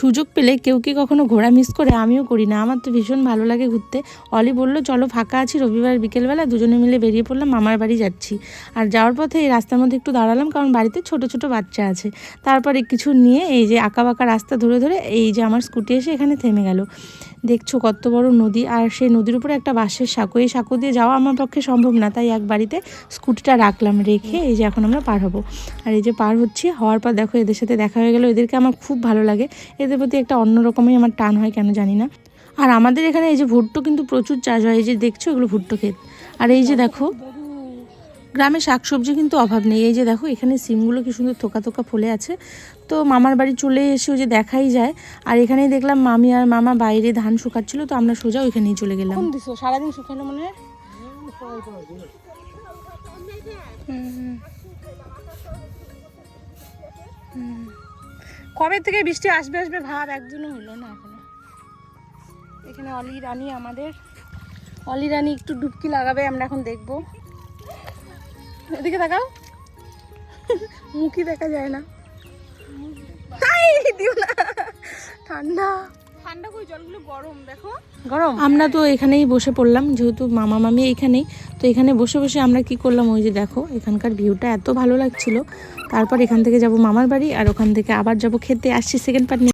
সুযোগ পেলে কেউ কি কখনো ঘোরা মিস করে? আমিও করি না। আমার তো ভীষণ ভালো লাগে ঘুরতে। অলি বলল, চলো, ফাঁকা আছি। রবিবার বিকেলবেলা দুজনে মিলে বেরিয়ে পড়লাম। মামার বাড়ি যাচ্ছি। আর যাওয়ার পথে এই রাস্তার মধ্যে একটু দাঁড়ালাম, কারণ বাড়িতে ছোট ছোট বাচ্চা আছে। তারপরে কিছু নিয়ে এই যে আঁকা বাঁকা রাস্তা ধরে ধরে এই যে আমার স্কুটি এসে এখানে থেমে গেল। দেখছ কত বড় নদী, আর সেই নদীর উপরে একটা বাঁশের সাঁকো। এই সাঁকো দিয়ে যাওয়া আমার পক্ষে সম্ভব না, তাই এক বাড়িতে স্কুটিটা রাখলাম, রেখে এই যে এখন আমরা পার হব। আর এই যে পার হচ্ছি, হওয়ার পর দেখো এদের সাথে দেখা হয়ে গেল, এদেরকে আমার খুব ভালো লাগে। এদের প্রতি একটা অন্য রকমই আমার টান হয়, কেন জানি না। আর আমাদের এখানে এই যে ভুট্টো কিন্তু প্রচুর চাষ হয়, এই যে দেখছ এগুলো ভুট্টো ক্ষেত। আর এই যে দেখো গ্রামে শাকসবজি কিন্তু অভাব নেই। এই যে দেখো, এখানে সিমগুলো কি সুন্দর থোকা থোকা ফলে আছে। তো মামার বাড়ি চলে এসেও যে দেখাই যায়। আর এখানেই দেখলাম মামি আর মামা বাইরে ধান শুকাচ্ছিল, তো আমরা সোজা ওইখানেই চলে গেলাম। সারাদিন শুকানো মনে? হয়। কবে থেকে বৃষ্টি আসবে আসবে ভাব একদিনও হলো না এখনও। এখানে অলি রানী আমাদের। অলি রানী একটু ডুবকি লাগাবে, আমরা এখন দেখব। এদিকে তাকাও। মুখই দেখা যায় না। আই, দিও না। ঠান্ডা। ঠান্ডা কই? জলগুলো গরম দেখো। গরম? আমরা তো এখানেই বসে পড়লাম যেহেতু মামা মামি এখানেই। তো এখানে বসে বসে আমরা কি করলাম? ওই যে দেখো এখানকার ভিউটা এত ভালো লাগছিল। তারপর এখান থেকে যাব মামার বাড়ি আর ওখান থেকে আবার যাব খেতে। আসছি সেকেন্ড পার্ট